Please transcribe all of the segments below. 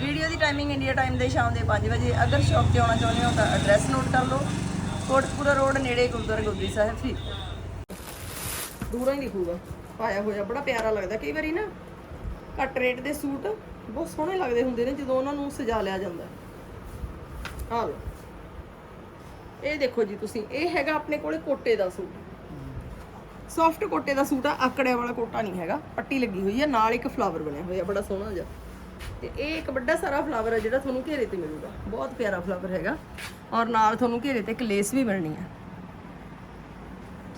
Video ਦੀ timing India time ਦੇ ਸ਼ਾਮ ਦੇ 5 ਵਜੇ। ਅਗਰ ਸ਼ੌਪ ਤੇ ਆਉਣਾ ਚਾਹੁੰਦੇ ਹੋ ਤਾਂ ਐਡਰੈਸ ਨੋਟ ਕਰ ਲਓ। ਕੋਟਪੂਰਾ ਰੋਡ ਨੇੜੇ ਗੁਰਦੁਆਰਾ ਗੋਦਰੀ ਸਾਹਿਬ ਫਰੀ ਦੂਰੋਂ ਹੀ ਦਿਖੂਗਾ ਪਾਇਆ ਹੋਇਆ, ਬੜਾ ਪਿਆਰਾ ਲੱਗਦਾ। ਕਈ ਵਾਰੀ ਨਾ ਘੱਟ ਰੇਟ ਦੇ ਸੂਟ ਬਹੁਤ ਸੋਹਣੇ ਲੱਗਦੇ ਹੁੰਦੇ ਨੇ, ਜਦੋਂ ਉਹਨਾਂ ਨੂੰ ਸਜਾ ਲਿਆ ਜਾਂਦਾ। ਆਹ ਲਓ। ਇਹ ਦੇਖੋ ਜੀ ਤੁਸੀਂ, ਇਹ ਹੈਗਾ ਆਪਣੇ ਕੋਲੇ ਕੋਟੇ ਦਾ ਸੂਟ। ਸੌਫਟ ਕੋਟੇ ਦਾ ਸੂਟ ਆ, ਆਕੜਿਆਂ ਵਾਲਾ ਕੋਟਾ ਨਹੀਂ ਹੈਗਾ। ਪੱਟੀ ਲੱਗੀ ਹੋਈ ਹੈ ਨਾਲ ਇੱਕ ਫਲਾਵਰ ਬਣਿਆ ਹੋਇਆ, ਬੜਾ ਸੋਹਣਾ ਜਿਹਾ। ਤੇ ਇਹ ਇੱਕ ਵੱਡਾ ਸਾਰਾ ਫਲਾਵਰ ਹੈ ਜਿਹੜਾ ਤੁਹਾਨੂੰ ਘੇਰੇ ਤੇ ਮਿਲੂਗਾ। ਬਹੁਤ ਪਿਆਰਾ ਫਲਾਵਰ ਹੈਗਾ। ਔਰ ਨਾਲ ਤੁਹਾਨੂੰ ਘੇਰੇ ਤੇ ਇੱਕ ਲੇਸ ਵੀ ਮਿਲਣੀ ਹੈ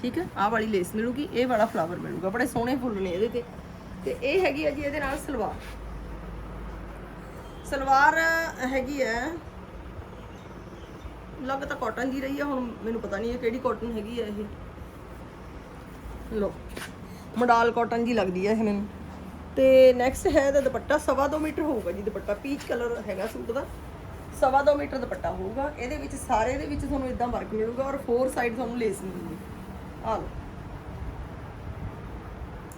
ਠੀਕ ਹੈ? ਆਹ ਵਾਲੀ ਲੇਸ ਮਿਲੂਗੀ, ਇਹ ਵਾਲਾ ਫਲਾਵਰ ਮਿਲੂਗਾ। ਬੜੇ ਸੋਹਣੇ ਫੁੱਲ ਨੇ ਇਹਦੇ ਤੇ। ਤੇ ਇਹ ਹੈਗੀ ਹੈ ਜੀ ਇਹਦੇ ਨਾਲ ਸਲਵਾਰ। ਸਲਵਾਰ ਹੈਗੀ ਹੈ ਲੱਗ ਤਾਂ ਕਾਟਨ ਦੀ ਰਹੀ ਹੈ ਹੁਣ ਮੈਨੂੰ ਪਤਾ ਨਹੀਂ ਇਹ ਕਿਹੜੀ ਕਾਟਨ ਹੈਗੀ ਹੈ ਇਹ। ਲੋ ਮਡਾਲ ਕਾਟਨ ਜੀ ਲੱਗਦੀ ਹੈ ਇਹ ਮੈਨੂੰ। ਤੇ ਨੈਕਸਟ ਹੈ ਇਹਦਾ ਦੁਪੱਟਾ ਸਵਾ ਦੋ ਮੀਟਰ ਹੋਊਗਾ ਜੀ ਦੁਪੱਟਾ ਪੀਚ ਕਲਰ ਹੈਗਾ ਸੂਟ ਦਾ। ਸਵਾ ਦੋ ਮੀਟਰ ਦੁਪੱਟਾ ਹੋਊਗਾ ਇਹਦੇ ਵਿੱਚ ਸਾਰੇ ਦੇ ਵਿੱਚ ਤੁਹਾਨੂੰ ਇਦਾਂ ਵਰਕ ਮਿਲੂਗਾ ਔਰ ਫੋਰ ਸਾਈਡ ਤੁਹਾਨੂੰ ਲੇਸ ਮਿਲੂਗੀ। ਆਹ ਲਓ।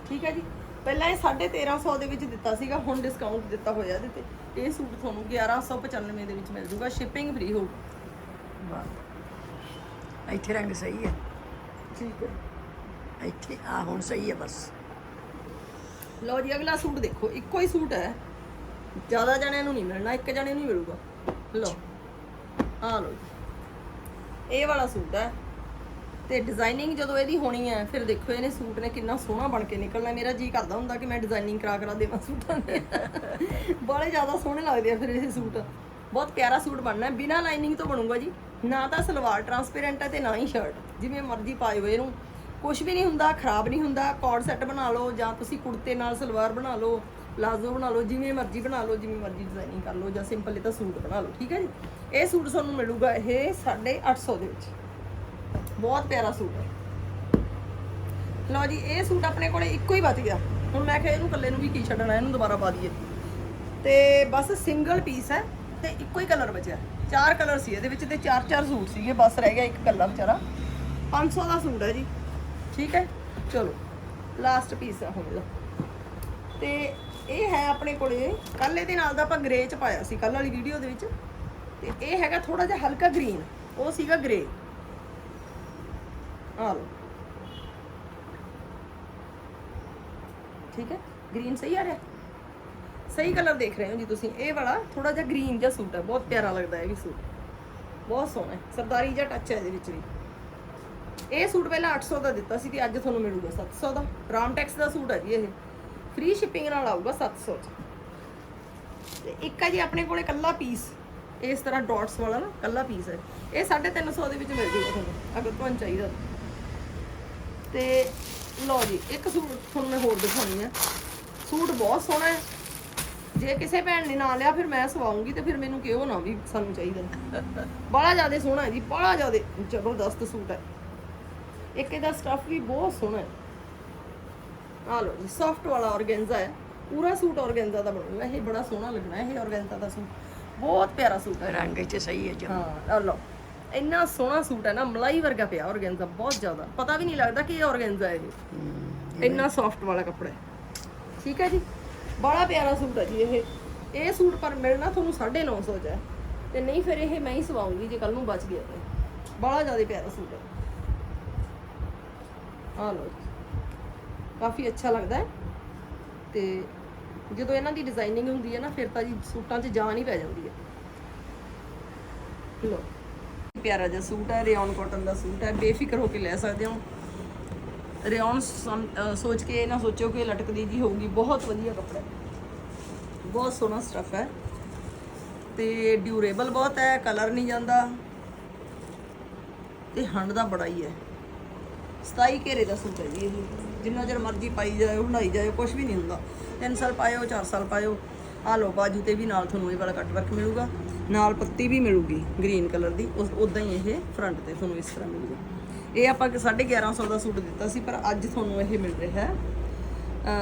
ਠੀਕ ਹੈ ਜੀ? ਪਹਿਲਾਂ ਇਹ 1350 ਦੇ ਵਿੱਚ ਦਿੱਤਾ ਸੀਗਾ ਹੁਣ ਡਿਸਕਾਊਂਟ ਦਿੱਤਾ ਹੋਇਆ ਇਹਦੇ ਤੇ। ਇਹ ਸੂਟ ਤੁਹਾਨੂੰ 1195 ਦੇ ਵਿੱਚ ਮਿਲ ਜੂਗਾ ਸ਼ਿਪਿੰਗ ਫ੍ਰੀ ਵਾਹ। ਇੱਥੇ ਰੰਗ ਸਹੀ ਹੈ। ਠੀਕ ਹੈ। ਇੱਥੇ ਆ ਹੁਣ ਸਹੀ ਹੈ ਬਸ। ਲਓ ਜੀ, ਅਗਲਾ ਸੂਟ ਦੇਖੋ, ਇੱਕੋ ਹੀ ਸੂਟ ਹੈ। ਜ਼ਿਆਦਾ ਜਣਿਆਂ ਨੂੰ ਨਹੀਂ ਮਿਲਣਾ, ਇੱਕ ਜਣੇ ਨੂੰ ਹੀ ਮਿਲੂਗਾ। ਲਓ ਆ ਲਓ ਜੀ। ਇਹ ਵਾਲਾ ਸੂਟ ਹੈ। ਤੇ ਡਿਜ਼ਾਈਨਿੰਗ ਜਦੋਂ ਇਹਦੀ ਹੋਣੀ ਹੈ, ਫਿਰ ਦੇਖੋ ਇਹਨੇ ਸੂਟ ਨੇ ਕਿੰਨਾ ਸੋਹਣਾ ਬਣ ਕੇ ਨਿਕਲਣਾ। ਮੇਰਾ ਜੀ ਕਰਦਾ ਹੁੰਦਾ ਕਿ ਮੈਂ ਡਿਜ਼ਾਈਨਿੰਗ ਕਰਾ ਕਰਾ ਦੇਵਾਂ ਸੂਟਾਂ ਦੇ। ਬੜੇ ਜ਼ਿਆਦਾ ਸੋਹਣੇ ਲੱਗਦੇ ਆ ਫਿਰ ਇਹ ਸੂਟ। ਬਹੁਤ ਪਿਆਰਾ ਸੂਟ ਬਣਨਾ ਹੈ। ਬਿਨਾਂ ਲਾਈਨਿੰਗ ਤੋਂ ਬਣੂਗਾ ਜੀ। ਨਾ ਤਾਂ ਸਲਵਾਰ ਟਰਾਂਸਪੇਰੈਂਟ ਹੈ ਤੇ ਨਾ ਹੀ ਸ਼ਰਟ ਜਿਵੇਂ ਮਰਜ਼ੀ ਪਾਏ ਇਹਨੂੰ। ਕੁਝ ਵੀ ਨਹੀਂ ਹੁੰਦਾ, ਖਰਾਬ ਨਹੀਂ ਹੁੰਦਾ। ਕੋਡ ਸੈੱਟ ਬਣਾ ਲਓ ਜਾਂ ਤੁਸੀਂ ਕੁੜਤੇ ਨਾਲ ਸਲਵਾਰ ਬਣਾ ਲਓ, ਪਲਾਜ਼ੋ ਬਣਾ ਲਓ, ਜਿਵੇਂ ਮਰਜ਼ੀ ਬਣਾ ਲਓ, ਜਿਵੇਂ ਮਰਜ਼ੀ ਡਿਜ਼ਾਈਨਿੰਗ ਕਰ ਲਓ ਜਾਂ ਸਿੰਪਲ ਇਹ ਤਾਂ ਸੂਟ ਬਣਾ ਲਓ, ਠੀਕ ਹੈ ਜੀ? ਇਹ ਸੂਟ ਤੁਹਾਨੂੰ ਮਿਲੂਗਾ ਇਹ 850 ਦੇ ਵਿੱਚ। ਬਹੁਤ ਪਿਆਰਾ ਸੂਟ ਹੈ। ਲਓ ਜੀ, ਇਹ ਸੂਟ ਆਪਣੇ ਕੋਲੇ ਇੱਕੋ ਹੀ ਬਚ ਗਿਆ। ਹੁਣ ਮੈਂ ਕਿਹਾ ਇਹਨੂੰ ਇਕੱਲੇ ਨੂੰ ਵੀ ਕੀ ਛੱਡਣਾ, ਇਹਨੂੰ ਦੁਬਾਰਾ ਪਾ ਦਈਏ। ਤੇ ਬਸ ਸਿੰਗਲ ਪੀਸ ਹੈ ਤੇ ਇੱਕੋ ਹੀ ਕਲਰ ਬਚਿਆ। ਚਾਰ ਕਲਰ ਸੀ ਇਹਦੇ ਵਿੱਚ ਤੇ ਚਾਰ ਚਾਰ ਸੂਟ ਸੀਗੇ, ਬਸ ਰਹਿ ਗਿਆ ਇੱਕ ਕੱਲਾ ਵਿਚਾਰਾ। 500 ਦਾ ਸੂਟ ਹੈ ਜੀ। ਠੀਕ ਹੈ? ਚਲੋ ਲਾਸਟ ਪੀਸ ਹੈ ਹੁਣ ਇਹਦਾ ਤੇ ਇਹ ਹੈ ਆਪਣੇ ਕੋਲੇ ਕੱਲ ਇਹਦੇ ਨਾਲ ਦਾ ਆਪਾਂ ਗ੍ਰੇ ਚ ਪਾਇਆ ਸੀ ਕੱਲ ਵਾਲੀ ਵੀਡੀਓ ਦੇ ਵਿੱਚ। ਤੇ ਇਹ ਹੈਗਾ ਥੋੜਾ ਜਿਹਾ ਹਲਕਾ ਗ੍ਰੀਨ ਉਹ ਸੀਗਾ ਗ੍ਰੇ ਆ ਲਓ। ਠੀਕ ਹੈ? ਗ੍ਰੀਨ ਸਹੀ ਆ ਰਿਹਾ? ਸਹੀ ਕਲਰ ਦੇਖ ਰਹੇ ਹੋ ਜੀ ਤੁਸੀਂ। ਇਹ ਵਾਲਾ ਥੋੜਾ ਜਿਹਾ ਗ੍ਰੀਨ ਜਿਹਾ ਸੂਟ ਹੈ। ਬਹੁਤ ਪਿਆਰਾ ਲੱਗਦਾ ਹੈ ਇਹ ਵੀ ਸੂਟ ਬਹੁਤ ਸੋਹਣਾ ਹੈ। ਸਰਦਾਰੀ ਜਿਹਾ ਟੱਚ ਹੈ ਇਹਦੇ ਵਿੱਚ ਵੀ। ਇਹ ਸੂਟ ਪਹਿਲਾਂ 800 ਦਾ ਦਿੱਤਾ ਸੀ ਤੇ ਅੱਜ ਤੁਹਾਨੂੰ ਮਿਲੂਗਾ 700 ਦਾ। ਰਾਮਟੈਕਸ ਦਾ ਸੂਟ ਹੈ ਜੀ ਇਹ। ਫ੍ਰੀ ਸ਼ਿਪਿੰਗ ਨਾਲ ਆਊਗਾ 700 ਤੇ ਇੱਕ ਹੈ ਜੀ ਆਪਣੇ ਕੋਲੇ ਕੱਲਾ ਪੀਸ ਇਸ ਤਰ੍ਹਾਂ ਡਾਟਸ ਵਾਲਾ ਨਾ, ਕੱਲਾ ਪੀਸ ਹੈ ਇਹ। 350 ਦੇ ਵਿੱਚ ਮਿਲ ਜੂਗਾ ਤੁਹਾਨੂੰ, ਅਗਰ ਤੁਹਾਨੂੰ ਚਾਹੀਦਾ ਤੇ। ਲਓ ਜੀ, ਇੱਕ ਸੂਟ ਤੁਹਾਨੂੰ ਮੈਂ ਹੋਰ ਦਿਖਾਉਣੀ ਆ। ਸੂਟ ਬਹੁਤ ਸੋਹਣਾ ਹੈ। ਜੇ ਕਿਸੇ ਭੈਣ ਨੇ ਨਾ ਲਿਆ, ਫਿਰ ਮੈਂ ਸਵਾਉਂਗੀ ਤੇ ਫਿਰ ਮੈਨੂੰ ਕਿਹੋ ਨਾ ਵੀ ਸਾਨੂੰ ਚਾਹੀਦਾ। ਬੜਾ ਜ਼ਿਆਦਾ ਸੋਹਣਾ ਹੈ ਜੀ, ਬੜਾ ਜ਼ਿਆਦਾ ਜ਼ਬਰਦਸਤ ਸੂਟ ਹੈ। ਇੱਕ ਇਹਦਾ ਸਟਫ ਵੀ ਬਹੁਤ ਸੋਹਣਾ ਹੈ। ਆ ਲਓ ਜੀ ਸੌਫਟ ਵਾਲਾ ਔਰਗੈਂਜ਼ਾ ਹੈ। ਪੂਰਾ ਸੂਟ ਔਰਗੈਂਜ਼ਾ ਦਾ ਬਣੂਗਾ। ਇਹ ਬੜਾ ਸੋਹਣਾ ਲੱਗਣਾ ਇਹ ਔਰਗੈਂਜ਼ਾ ਦਾ ਸੂਟ। ਬਹੁਤ ਪਿਆਰਾ ਸੂਟ ਹੈ। ਰੰਗ ਇੱਥੇ ਸਹੀ ਹੈ ਜਮ ਹਾਂ ਆ ਲਓ। ਇੰਨਾ ਸੋਹਣਾ ਸੂਟ ਹੈ ਨਾ ਮਲਾਈ ਵਰਗਾ ਪਿਆ ਔਰਗੈਂਜ਼ਾ ਬਹੁਤ ਜ਼ਿਆਦਾ। ਪਤਾ ਵੀ ਨਹੀਂ ਲੱਗਦਾ ਕਿ ਇਹ ਔਰਗੈਂਜ਼ਾ ਹੈ ਇਹ। ਇੰਨਾ ਸੌਫਟ ਵਾਲਾ ਕੱਪੜਾ ਹੈ। ਠੀਕ ਹੈ ਜੀ? ਬੜਾ ਪਿਆਰਾ ਸੂਟ ਹੈ ਜੀ ਇਹ। ਇਹ ਸੂਟ ਪਰ ਮਿਲਣਾ ਤੁਹਾਨੂੰ 950 ਚ ਹੈ। ਤੇ ਨਹੀਂ ਫਿਰ ਇਹ ਮੈਂ ਹੀ ਸਵਾਉਂਗੀ ਜੇ ਕੱਲ ਨੂੰ ਬਚ ਗਿਆ ਤੇ। ਬੜਾ ਜ਼ਿਆਦਾ ਪਿਆਰਾ ਸੂਟ ਹੈ। ਆ ਲਓ ਕਾਫੀ ਅੱਛਾ ਲੱਗਦਾ ਹੈ। ਤੇ ਜਦੋਂ ਇਹਨਾਂ ਦੀ ਡਿਜ਼ਾਈਨਿੰਗ ਹੁੰਦੀ ਹੈ ਨਾ, ਫਿਰ ਤਾਂ ਜੀ ਸੂਟਾਂ 'ਚ ਜਾਨ ਹੀ ਪੈ ਜਾਂਦੀ ਹੈ। ਲੋ ਪਿਆਰਾ ਜਿਹਾ ਸੂਟ ਹੈ, ਰਿਓਨ ਕਾਟਨ ਦਾ ਸੂਟ ਹੈ। ਬੇਫਿਕਰ ਹੋ ਕੇ ਲੈ ਸਕਦੇ ਹੋ। ਰਿਓਨ ਸੋਚ ਕੇ ਇਹ ਨਾ ਸੋਚੋ ਕਿ ਲਟਕਦੀ ਜੀ ਹੋਊਗੀ। ਬਹੁਤ ਵਧੀਆ ਕੱਪੜਾ ਬਹੁਤ ਸੋਹਣਾ ਸਟਫ ਹੈ। ਤੇ ਡਿਊਰੇਬਲ ਬਹੁਤ ਹੈ ਕਲਰ ਨਹੀਂ ਜਾਂਦਾ। ਤੇ ਹੰਡ ਦਾ ਬੜਾ ਹੀ ਹੈ। 27 ਘੇਰੇ ਦਾ ਸੂਟ ਹੈ ਜੀ ਇਹ। ਜਿੰਨਾ ਚਿਰ ਮਰਜ਼ੀ ਪਾਈ ਜਾਓ ਹੰਡਾਈ ਜਾਓ ਕੁਝ ਵੀ ਨਹੀਂ ਹੁੰਦਾ। 3 ਸਾਲ ਪਾਇਓ 4 ਸਾਲ ਪਾਇਓ। ਆ ਲੋ ਬਾਜੂ ਤੇ ਵੀ ਨਾਲ ਤੁਹਾਨੂੰ ਇਹ ਵਾਲਾ ਕੱਟ ਵਰਕ ਮਿਲੂਗਾ। ਨਾਲ ਪੱਤੀ ਵੀ ਮਿਲੂਗੀ ਗ੍ਰੀਨ ਕਲਰ ਦੀ। ਉਸ ਉਦਾਂ ਹੀ ਇਹ ਫਰੰਟ ਤੇ ਤੁਹਾਨੂੰ ਇਸ ਤਰ੍ਹਾਂ ਮਿਲੂਗਾ। ਇਹ ਆਪਾਂ ਕਿ 1150 ਦਾ ਸੂਟ ਦਿੱਤਾ ਸੀ ਪਰ ਅੱਜ ਤੁਹਾਨੂੰ ਇਹ ਮਿਲ ਰਿਹਾ ਹੈ।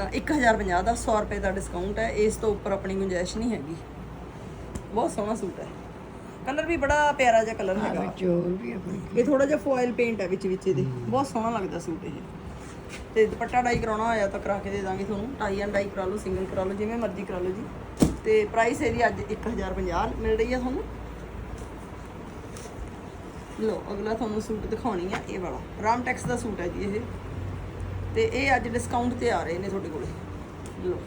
ਅ, 1050 ਦਾ 100 ਰੁਪਏ ਦਾ ਡਿਸਕਾਊਂਟ ਹੈ। ਇਸ ਤੋਂ ਉੱਪਰ ਆਪਣੀ ਗੁੰਜਾਇਸ਼ ਨਹੀਂ ਹੈਗੀ। ਬਹੁਤ ਸੋਹਣਾ ਸੂਟ ਹੈ। ਕਲਰ ਵੀ ਬੜਾ ਪਿਆਰਾ ਜਿਹਾ ਕਲਰ ਹੈਗਾ। ਵਿੱਚ ਹੋਰ ਵੀ ਆਪਣੀ ਇਹ ਥੋੜਾ ਜਿਹਾ ਫੋਇਲ ਪੇਂਟ ਹੈ ਵਿੱਚ ਵਿੱਚ ਇਹਦੇ। ਬਹੁਤ ਸੋਹਣਾ ਲੱਗਦਾ ਸੂਟ ਇਹ। ਤੇ ਦੁਪੱਟਾ ਡਾਈ ਕਰਾਉਣਾ ਹੋਇਆ ਤਾਂ ਕਰਾ ਕੇ ਦੇ ਦਾਂਗੇ ਤੁਹਾਨੂੰ। ਟਾਈ ਐਂਡ ਡਾਈ ਕਰਾ ਲਓ ਸਿੰਗਲ ਕਰਾ ਲਓ ਜਿਵੇਂ ਮਰਜ਼ੀ ਕਰਾ ਲਓ ਜੀ। ਤੇ ਪ੍ਰਾਈਸ ਇਹਦੀ ਅੱਜ 1050 ਮਿਲ ਰਹੀ ਹੈ ਤੁਹਾਨੂੰ। ਲੋ ਅਗਲਾ ਤੁਹਾਨੂੰ ਸੂਟ ਦਿਖਾਉਣੀ ਆ ਇਹ ਵਾਲਾ। ਰਾਮਟੈਕਸ ਦਾ ਸੂਟ ਹੈ ਜੀ ਇਹ। ਤੇ ਇਹ ਅੱਜ ਡਿਸਕਾਊਂਟ ਤੇ ਆ ਰਹੇ ਨੇ ਤੁਹਾਡੇ ਕੋਲੇ। ਲੋ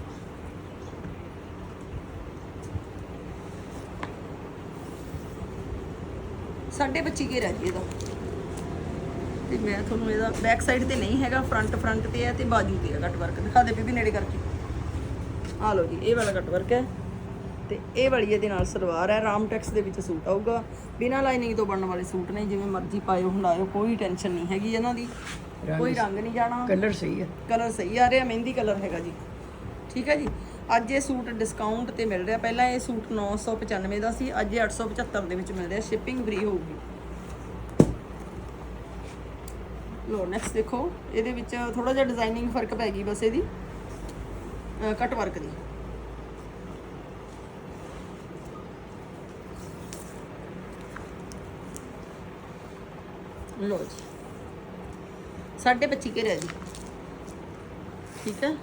ਸਾਡੇ 25 ਕੇ ਰਹਿ ਇਹਦਾ? ਤੇ ਮੈਂ ਤੁਹਾਨੂੰ ਇਹਦਾ ਬੈਕ ਸਾਈਡ ਤੇ ਨਹੀਂ ਹੈਗਾ ਫਰੰਟ ਫਰੰਟ ਤੇ ਹੈ ਤੇ ਬਾਜੂ ਤੇ ਹੈ ਕੱਟ ਵਰਕ ਦਿਖਾ ਦੇ ਬੀਬੀ ਨੇੜੇ ਕਰਕੇ। ਆ ਲਓ ਜੀ ਇਹ ਵਾਲਾ ਕੱਟ ਵਰਕ ਹੈ। ਤੇ ਇਹ ਵਾਲੀ ਇਹਦੇ ਨਾਲ ਸਲਵਾਰ ਹੈ ਰਾਮਟੈਕਸ ਦੇ ਵਿੱਚ ਸੂਟ ਆਊਗਾ। ਬਿਨਾਂ ਲਾਈਨਿੰਗ ਤੋਂ ਬਣਨ ਵਾਲੇ ਸੂਟ ਨੇ ਜਿਵੇਂ ਮਰਜ਼ੀ ਪਾਇਓ ਹੰਡਾਇਓ ਕੋਈ ਟੈਨਸ਼ਨ ਨਹੀਂ ਹੈਗੀ ਇਹਨਾਂ ਦੀ। ਕੋਈ ਰੰਗ ਨਹੀਂ ਜਾਣਾ। ਕਲਰ ਸਹੀ ਹੈ। ਕਲਰ ਸਹੀ ਆ ਰਿਹਾ ਮਹਿੰਦੀ ਕਲਰ ਹੈਗਾ ਜੀ। ਠੀਕ ਹੈ ਜੀ? ਅੱਜ ਇਹ ਸੂਟ ਡਿਸਕਾਊਂਟ ਤੇ ਮਿਲ ਰਿਹਾ। ਪਹਿਲਾਂ ਇਹ ਸੂਟ 995 ਦਾ ਸੀ, ਅੱਜ ਇਹ 875 ਦੇ ਵਿੱਚ ਮਿਲ ਰਿਹਾ। ਸ਼ਿਪਿੰਗ ਫ੍ਰੀ ਹੋਊਗੀ। ਲੋ ਨੈਕਸਟ ਦੇਖੋ। ਇਹਦੇ ਵਿੱਚ ਥੋੜਾ ਜਿਹਾ ਡਿਜ਼ਾਈਨਿੰਗ ਫ਼ਰਕ ਪੈ ਗਈ ਬਸ ਇਹਦੀ। ਕਟ ਵਰਕ ਦੀ। ਲੋ ਜੀ। ਸਾਢੇ 25 ਕੇ ਰਹਿ ਜੀ। ਠੀਕ ਹੈ?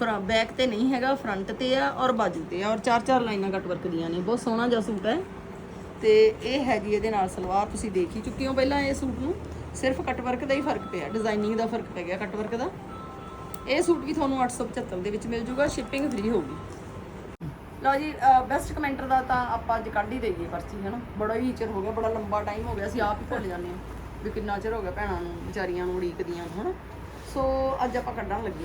ਫਰੰਟ ਬੈਕ ਤੇ ਨਹੀਂ ਹੈਗਾ ਫਰੰਟ ਤੇ ਆ ਔਰ ਬਾਜੂ ਤੇ ਆ। ਔਰ ਚਾਰ ਚਾਰ ਲਾਈਨਾਂ ਕੱਟ ਵਰਕ ਦੀਆਂ ਨੇ। ਬਹੁਤ ਸੋਹਣਾ ਜਿਹਾ ਸੂਟ ਹੈ। ਤੇ ਇਹ ਹੈ ਜੀ ਇਹਦੇ ਨਾਲ ਸਲਵਾਰ, ਤੁਸੀਂ ਦੇਖ ਹੀ ਚੁੱਕੇ ਹੋ ਪਹਿਲਾਂ ਇਹ ਸੂਟ ਨੂੰ। ਸਿਰਫ ਕੱਟ ਵਰਕ ਦਾ ਹੀ ਫ਼ਰਕ ਪਿਆ। ਡਿਜ਼ਾਈਨਿੰਗ ਦਾ ਫ਼ਰਕ ਪੈ ਗਿਆ ਕੱਟ ਵਰਕ ਦਾ। ਇਹ ਸੂਟ ਵੀ ਤੁਹਾਨੂੰ 875 ਦੇ ਵਿੱਚ ਮਿਲ ਜੂਗਾ ਸ਼ਿਪਿੰਗ ਫ੍ਰੀ ਹੋਊਗੀ। ਲਓ ਜੀ ਬੈਸਟ ਕਮੈਂਟਰ ਦਾ ਤਾਂ ਆਪਾਂ ਅੱਜ ਕੱਢ ਹੀ ਦੇਈਏ ਪਰਚੀ ਹੈ ਨਾ ਬੜਾ ਹੀ ਚਿਰ ਹੋ ਗਿਆ, ਬੜਾ ਲੰਬਾ ਟਾਈਮ ਹੋ ਗਿਆ, ਅਸੀਂ ਆਪ ਹੀ ਭੁੱਲ ਜਾਂਦੇ ਹਾਂ ਵੀ ਕਿੰਨਾ ਚਿਰ ਹੋ ਗਿਆ ਭੈਣਾਂ ਨੂੰ, ਵਿਚਾਰੀਆਂ ਨੂੰ, ਉਡੀਕਦੀਆਂ ਨੂੰ, ਹਨਾ? ਸੋ ਅੱਜ ਆਪਾਂ ਕੱਢਣ ਲੱਗੇ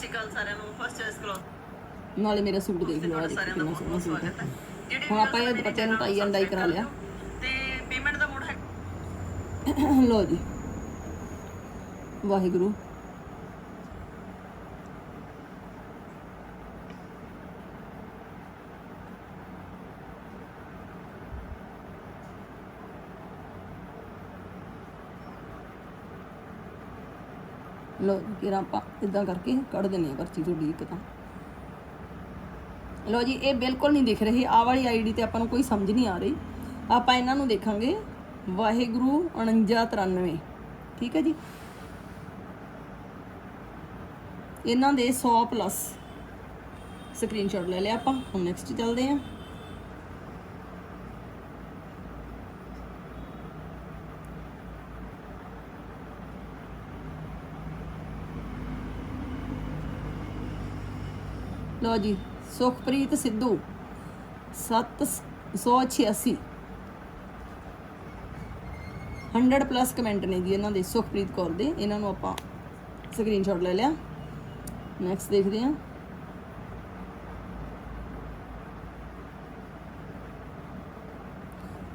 ਅਕਾਲ ਸਾਰਿਆਂ ਨੂੰ ਫਸਟ ਚੋਇਸ ਕਰੋ। ਨਾਲੇ ਮੇਰਾ ਸੂਟ ਦੇਖ ਲਓ ਅੱਜ ਕਿੰਨਾ ਸੋਹਣਾ ਸੂਟ ਹੈ। ਹੁਣ ਆਪਾਂ ਇਹ ਦੁਪੱਟੇ ਨੂੰ ਟਾਈ ਐਂਡ ਡਾਈ ਕਰਾ ਲਿਆ। ਤੇ ਪੇਮੈਂਟ ਦਾ ਮੋਡ ਹੈ। ਲਓ ਜੀ। ਵਾਹਿਗੁਰੂ। ਲੋ ਫਿਰ ਆਪਾਂ ਇਦਾਂ ਕਰਕੇ ਕੱਢ ਦਿੰਨੇ ਆ ਪਰਚੀ ਤੁਹਾਡੀ ਇੱਕ ਤਾਂ। ਲੋ ਜੀ, ਇਹ ਬਿਲਕੁਲ ਨਹੀਂ ਦਿਖ ਰਹੀ। ਆਹ ਵਾਲੀ ਆਈਡੀ ਤੇ ਆਪਾਂ ਨੂੰ ਕੋਈ ਸਮਝ ਨਹੀਂ ਆ ਰਹੀ। ਆਪਾਂ ਇਹਨਾਂ ਨੂੰ ਦੇਖਾਂਗੇ। ਵਾਹਿਗੁਰੂ 4993 ਠੀਕ ਹੈ ਜੀ? ਇਹਨਾਂ ਦੇ 100 ਪਲੱਸ ਸਕਰੀਨਸ਼ਾਟ ਲੈ ਲਿਆ ਆਪਾਂ। ਹੁਣ ਨੈਕਸਟ ਚੱਲਦੇ ਆਂ ਲਓ ਜੀ, ਸੁਖਪ੍ਰੀਤ ਸਿੱਧੂ 786 100 ਪਲੱਸ ਕਮੈਂਟ ਨੇ ਜੀ ਇਹਨਾਂ ਦੇ, ਸੁਖਪ੍ਰੀਤ ਕੌਰ ਦੇ। ਇਹਨਾਂ ਨੂੰ ਆਪਾਂ ਸਕਰੀਨਸ਼ਾਟ ਲੈ ਲਿਆ। ਨੈਕਸਟ ਦੇਖਦੇ ਹਾਂ।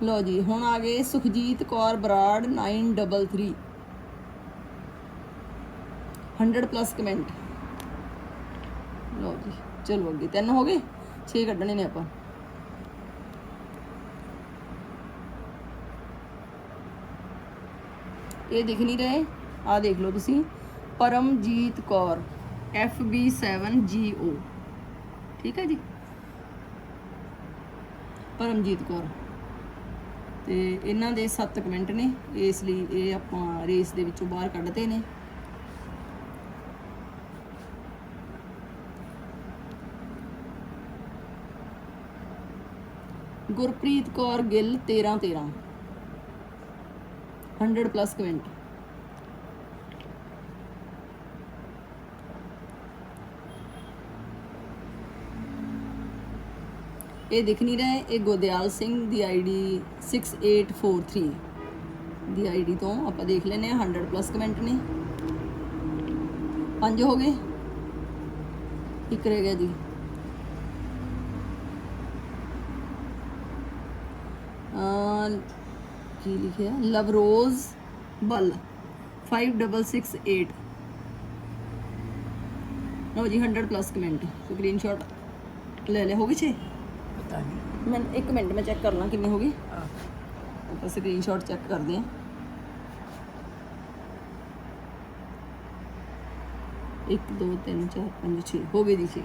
ਲਓ ਜੀ, ਹੁਣ ਆ ਗਏ ਸੁਖਜੀਤ ਕੌਰ ਬਰਾੜ 933 100 ਪਲੱਸ ਕਮੈਂਟ ਲਓ ਜੀ। ਚਲੋ ਅੱਗੇ ਤਿੰਨ ਹੋ ਗਏ 6 ਕੱਢਣੇ ਨੇ ਆਪਾਂ। ਇਹ ਦਿਖ ਨਹੀਂ ਰਹੇ ਆ ਦੇਖ ਲਓ ਤੁਸੀਂ। ਪਰਮਜੀਤ ਕੌਰ FB7GO ਠੀਕ ਹੈ ਜੀ? ਪਰਮਜੀਤ ਕੌਰ। ਤੇ ਇਹਨਾਂ ਦੇ 7 ਕਮੈਂਟ ਨੇ, ਇਸ ਲਈ ਇਹ ਆਪਾਂ ਰੇਸ ਦੇ ਵਿੱਚੋਂ ਬਾਹਰ ਕੱਢਦੇ ਨੇ। Gurpreet Kaur Gill 13 13 100 plus comment. ਇਹ ਦਿਖ ਨਹੀਂ ਰਿਹਾ, ਇਹ ਗੋਦਿਆਲ ਸਿੰਘ ਦੀ ਆਈਡੀ 6843 ਦੀ ਆਈਡੀ ਤੋਂ ਆਪਾਂ ਦੇਖ ਲੈਨੇ ਆ 100 ਪਲੱਸ ਕਮੈਂਟ ਨੇ। ਪੰਜ ਹੋ ਗਏ। ਇੱਕ ਰਹਿ ਗਿਆ ਜੀ। ਕੀ ਲਿਖਿਆ? ਲਵ ਰੋਜ਼ ਬਲ 5668 ਲਓ ਜੀ 100 ਪਲੱਸ ਕਮੈਂਟ ਸਕਰੀਨਸ਼ਾਟ ਲੈ ਲੈ ਹੋ ਗਏ ਛੇ? ਪਤਾ ਨਹੀਂ। ਮੈਂ ਇੱਕ ਮਿੰਟ ਮੈਂ ਚੈੱਕ ਕਰ ਲਾਂ ਕਿੰਨੇ ਹੋ ਗਏ ਆਪਾਂ ਸਕਰੀਨਸ਼ਾਟ ਚੈੱਕ ਕਰਦੇ ਹਾਂ। ਇੱਕ ਦੋ ਤਿੰਨ ਚਾਰ ਪੰਜ ਛੇ। ਹੋ ਗਏ ਜੀ ਛੇ।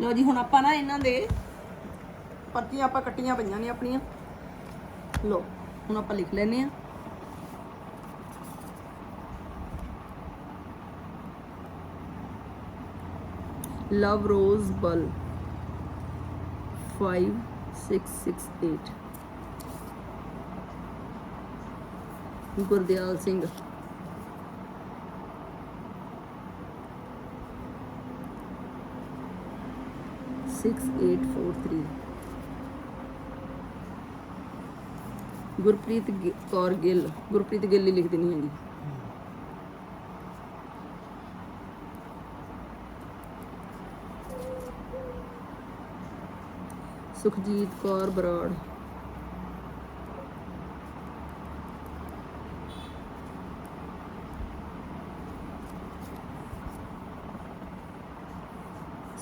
ਲਓ ਜੀ ਹੁਣ ਆਪਾਂ ਨਾ ਇਹਨਾਂ ਦੇ ਪਰਚੀਆਂ ਆਪਾਂ ਕੱਟੀਆਂ ਪਈਆਂ ਨੇ ਆਪਣੀਆਂ। ਲਓ ਹੁਣ ਆਪਾਂ ਲਿਖ ਲੈਨੇ ਆ love rose Bal 5668 Gurdial Singh six eight four three Gurpreet ਗਿ- ਕੌਰ ਗਿੱਲ, ਗੁਰਪ੍ਰੀਤ ਗਿੱਲ ਹੀ ਲਿਖ ਦੇਣੀ ਹੈਗੀ। ਸੁਖਜੀਤ ਕੌਰ ਬਰਾੜ।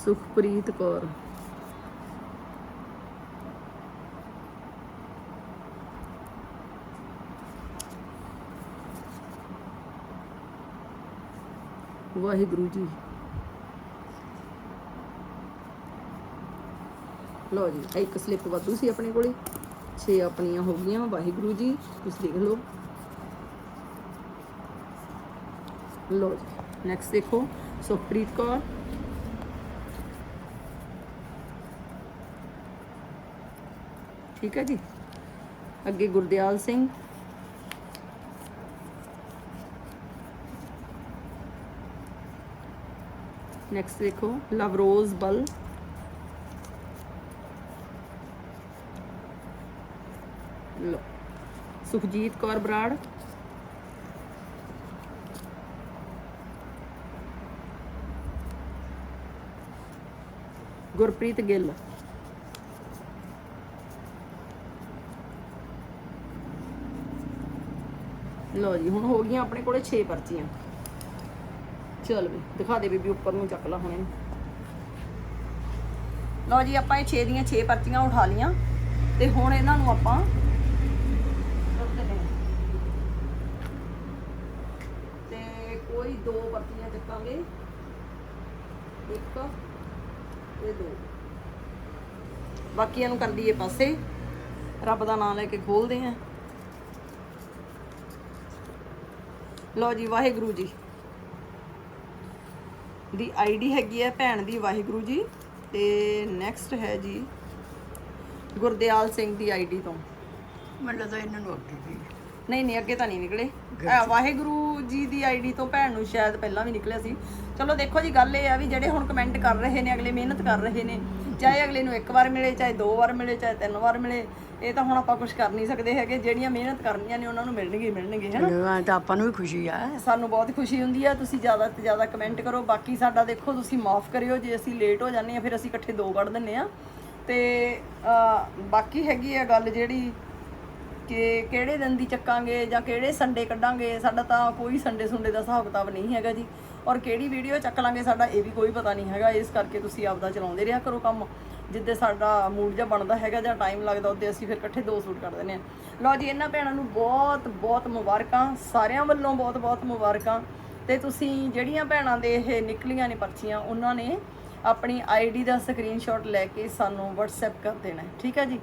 ਸੁਖਪ੍ਰੀਤ ਕੌਰ। ਵਾਹਿਗੁਰੂ ਜੀ ਲਓ ਜੀ ਇਹ ਇੱਕ ਸਲਿੱਪ ਵਾਧੂ ਸੀ ਆਪਣੇ ਕੋਲੇ 6 ਆਪਣੀਆਂ ਹੋ ਗਈਆਂ ਵਾਹਿਗੁਰੂ ਜੀ ਤੁਸੀਂ ਦੇਖ ਲਓ ਲਓ ਜੀ ਨੈਕਸਟ ਦੇਖੋ ਸੁਖਪ੍ਰੀਤ ਕੌਰ ਠੀਕ ਹੈ ਜੀ ਅੱਗੇ ਗੁਰਦਿਆਲ ਸਿੰਘ ਨੈਕਸਟ ਦੇਖੋ ਲਵਰੋਜ਼ ਬਲ ਲਓ ਸੁਖਜੀਤ ਕੌਰ ਬਰਾੜ ਗੁਰਪ੍ਰੀਤ ਗਿੱਲ ਲਓ ਜੀ ਹੁਣ ਹੋ ਗਈਆਂ ਆਪਣੇ ਕੋਲੇ 6 ਪਰਚੀਆਂ ਚਲ ਵੀ, ਦਿਖਾ ਦੇ ਬੀਬੀ ਉੱਪਰ ਨੂੰ ਚੱਕ ਲਾ ਹੁਣ। ਲਓ ਜੀ, ਆਪਾਂ ਇਹ 6 ਦੀਆਂ 6 ਪਰਚੀਆਂ ਉਠਾ ਲੀਆਂ, ਤੇ ਹੁਣ ਇਹਨਾਂ ਨੂੰ ਆਪਾਂ ਤੇ ਕੋਈ ਦੋ ਪਰਚੀਆਂ ਚੱਕਾਂਗੇ। ਇੱਕ ਤੇ ਦੋ। ਬਾਕੀਆਂ ਨੂੰ ਕਰ ਦਈਏ ਪਾਸੇ। ਰੱਬ ਦਾ ਨਾਮ ਲੈ ਕੇ ਖੋਲਦੇ ਆਂ ਲਓ ਜੀ, ਵਾਹਿਗੁਰੂ ਜੀ। ਦੀ ਆਈਡੀ ਹੈਗੀ ਹੈ ਭੈਣ ਦੀ ਵਾਹਿਗੁਰੂ ਜੀ। ਤੇ ਨੈਕਸਟ ਹੈ ਜੀ ਗੁਰਦਿਆਲ ਸਿੰਘ ਦੀ ਆਈਡੀ ਤੋਂ। ਮੈਨੂੰ ਲੱਗਦਾ ਇਹਨਾਂ ਨੂੰ ਅੱਗੇ ਵੀ ਨਹੀਂ ਨਹੀਂ ਅੱਗੇ ਤਾਂ ਨਹੀਂ ਨਿਕਲੇ। ਅਹ ਵਾਹਿਗੁਰੂ ਜੀ ਦੀ ਆਈਡੀ ਤੋਂ ਭੈਣ ਨੂੰ ਸ਼ਾਇਦ ਪਹਿਲਾਂ ਵੀ ਨਿਕਲਿਆ ਸੀ। ਚਲੋ ਦੇਖੋ ਜੀ ਗੱਲ ਇਹ ਆ ਵੀ ਜਿਹੜੇ ਹੁਣ ਕਮੈਂਟ ਕਰ ਰਹੇ ਨੇ ਅਗਲੇ ਮਿਹਨਤ ਕਰ ਰਹੇ ਨੇ ਚਾਹੇ ਅਗਲੇ ਨੂੰ ਇੱਕ ਵਾਰ ਮਿਲੇ ਚਾਹੇ ਦੋ ਵਾਰ ਮਿਲੇ ਚਾਹੇ ਤਿੰਨ ਵਾਰ ਮਿਲੇ ਇਹ ਤਾਂ ਹੁਣ ਆਪਾਂ ਕੁਝ ਕਰ ਨਹੀਂ ਸਕਦੇ ਹੈਗੇ ਜਿਹੜੀਆਂ ਮਿਹਨਤ ਕਰਨੀਆਂ ਨੇ ਉਹਨਾਂ ਨੂੰ ਮਿਲਣਗੇ ਹੀ ਮਿਲਣਗੇ ਹੈ ਨਾ ਚਲੋ ਤਾਂ ਆਪਾਂ ਨੂੰ ਵੀ ਖੁਸ਼ੀ ਆ। ਸਾਨੂੰ ਬਹੁਤ ਖੁਸ਼ੀ ਹੁੰਦੀ ਆ ਤੁਸੀਂ ਜ਼ਿਆਦਾ ਤੋਂ ਜ਼ਿਆਦਾ ਕਮੈਂਟ ਕਰੋ। ਬਾਕੀ ਸਾਡਾ ਦੇਖੋ ਤੁਸੀਂ ਮਾਫ ਕਰਿਓ ਜੇ ਅਸੀਂ ਲੇਟ ਹੋ ਜਾਂਦੇ ਆ ਫਿਰ ਅਸੀਂ ਇਕੱਠੇ ਦੋ ਕੱਢ ਦਿੰਨੇ ਆ। ਤੇ ਅਹ, ਬਾਕੀ ਹੈਗੀ ਆ ਗੱਲ ਜਿਹੜੀ ਕਿ ਕਿਹੜੇ ਦਿਨ ਦੀ ਚੱਕਾਂਗੇ ਜਾਂ ਕਿਹੜੇ ਸੰਡੇ ਕੱਢਾਂਗੇ ਸਾਡਾ ਤਾਂ ਕੋਈ ਸੰਡੇ ਸੁੰਡੇ ਦਾ ਹਿਸਾਬ ਕਿਤਾਬ ਨਹੀਂ ਹੈਗਾ ਜੀ। ਔਰ ਕਿਹੜੀ ਵੀਡੀਓ ਚੱਕ ਲਾਂਗੇ ਸਾਡਾ ਇਹ ਵੀ ਕੋਈ ਪਤਾ ਨਹੀਂ ਹੈਗਾ। ਇਸ ਕਰਕੇ ਤੁਸੀਂ ਆਪਦਾ ਚਲਾਉਂਦੇ ਰਿਹਾ ਕਰੋ ਕੰਮ। ਜਿੱਦੇ ਸਾਡਾ ਮੂਡ ਜਿਹਾ ਬਣਦਾ ਹੈਗਾ ਜਾਂ ਟਾਈਮ ਲੱਗਦਾ, ਉਹਦੇ ਅਸੀਂ ਫਿਰ ਇਕੱਠੇ ਦੋ ਸੂਟ ਕੱਢ ਦਿੰਦੇ ਆ ਲਓ ਜੀ, ਇਹਨਾਂ ਭੈਣਾਂ ਨੂੰ ਬਹੁਤ ਬਹੁਤ ਮੁਬਾਰਕਾਂ। ਸਾਰਿਆਂ ਵੱਲੋਂ ਬਹੁਤ ਬਹੁਤ ਮੁਬਾਰਕਾਂ। ਤੇ ਤੁਸੀਂ ਜਿਹੜੀਆਂ ਭੈਣਾਂ ਦੇ ਇਹ ਨਿਕਲੀਆਂ ਨੇ ਪਰਚੀਆਂ, ਉਹਨਾਂ ਨੇ ਆਪਣੀ ਆਈਡੀ ਦਾ ਸਕਰੀਨਸ਼ਾਟ ਲੈ ਕੇ ਸਾਨੂੰ WhatsApp ਕਰ ਦੇਣਾ ਠੀਕ ਹੈ ਜੀ?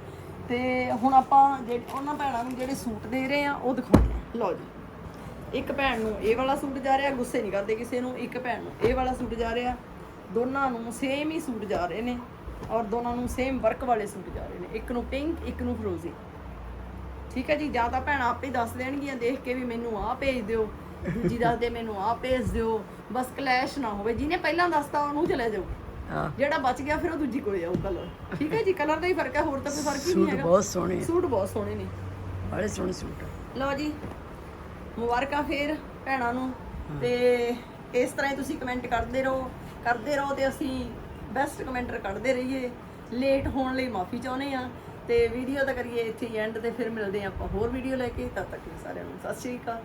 ਤੇ ਹੁਣ ਆਪਾਂ ਜਿਹੜੇ ਉਹਨਾਂ ਭੈਣਾਂ ਨੂੰ ਜਿਹੜੇ ਸੂਟ ਦੇ ਰਹੇ ਆ ਉਹ ਦਿਖਾਉਂਦੇ ਆ ਲਓ ਜੀ, ਇੱਕ ਭੈਣ ਨੂੰ ਇਹ ਵਾਲਾ ਸੂਟ ਜਾ ਰਿਹਾ, ਗੁੱਸੇ ਨਹੀਂ ਕਰਦੇ ਕਿਸੇ ਨੂੰ। ਇੱਕ ਭੈਣ ਨੂੰ ਇਹ ਵਾਲਾ ਸੂਟ ਜਾ ਰਿਹਾ। ਦੋਨਾਂ ਨੂੰ ਸੇਮ ਹੀ ਸੂਟ ਜਾ ਰਹੇ ਨੇ। ਔਰ ਦੋਨਾਂ ਨੂੰ ਸੇਮ ਵਰਕ ਵਾਲੇ ਸੂਟ ਜਾ ਰਹੇ ਨੇ। ਇੱਕ ਨੂੰ ਪਿੰਕ ਇੱਕ ਨੂੰ ਫਰੋਜ਼ੀ ਠੀਕ ਹੈ ਜੀ? ਜਾਂ ਤਾਂ ਭੈਣਾਂ ਆਪੇ ਦੱਸ ਦੇਣਗੀਆਂ ਦੇਖ ਕੇ ਵੀ ਮੈਨੂੰ ਆਹ ਭੇਜ ਦਿਓ ਦੂਜੀ ਦੱਸ ਦੇ ਮੈਨੂੰ ਆਹ ਭੇਜ ਦਿਓ। ਬਸ ਕਲੈਸ਼ ਨਾ ਹੋਵੇ। ਜਿਹਨੇ ਪਹਿਲਾਂ ਦੱਸਤਾ ਉਹਨੂੰ ਚਲੇ ਜਾਓ। ਹਾਂ। ਜਿਹੜਾ ਬਚ ਗਿਆ ਫਿਰ ਉਹ ਦੂਜੀ ਕੋਲੇ ਜਾਊ ਕਲਰ ਠੀਕ ਹੈ ਜੀ? ਕਲਰ ਦਾ ਹੀ ਫ਼ਰਕ ਹੈ ਹੋਰ ਤਾਂ ਕੋਈ ਫ਼ਰਕ ਹੀ ਨਹੀਂ ਸੂਟ ਹੈਗਾ। ਬਹੁਤ ਸੋਹਣੇ ਸੂਟ ਬਹੁਤ ਸੋਹਣੇ ਨੇ। ਬੜੇ ਸੋਹਣੇ ਸੂਟ। ਲਓ ਜੀ ਮੁਬਾਰਕਾਂ ਫੇਰ ਭੈਣਾਂ ਨੂੰ। ਤੇ ਇਸ ਤਰ੍ਹਾਂ ਹੀ ਤੁਸੀਂ ਕਮੈਂਟ ਕਰਦੇ ਰਹੋ ਕਰਦੇ ਰਹੋ ਤੇ ਅਸੀਂ ਬੈਸਟ ਕਮੈਂਟਰ ਕੱਢਦੇ ਰਹੀਏ। ਲੇਟ ਹੋਣ ਲਈ ਮਾਫੀ ਚਾਹੁੰਦੇ ਆ ਤੇ ਵੀਡੀਓ ਤਾਂ ਕਰੀਏ ਇੱਥੇ ਐਂਡ ਤੇ ਫਿਰ ਮਿਲਦੇ ਆ ਆਪਾਂ ਹੋਰ ਵੀਡੀਓ ਲੈ ਕੇ, ਤਦ ਤੱਕ ਲਈ ਸਾਰਿਆਂ ਨੂੰ ਸਤਿ ਸ਼੍ਰੀ ਅਕਾਲ।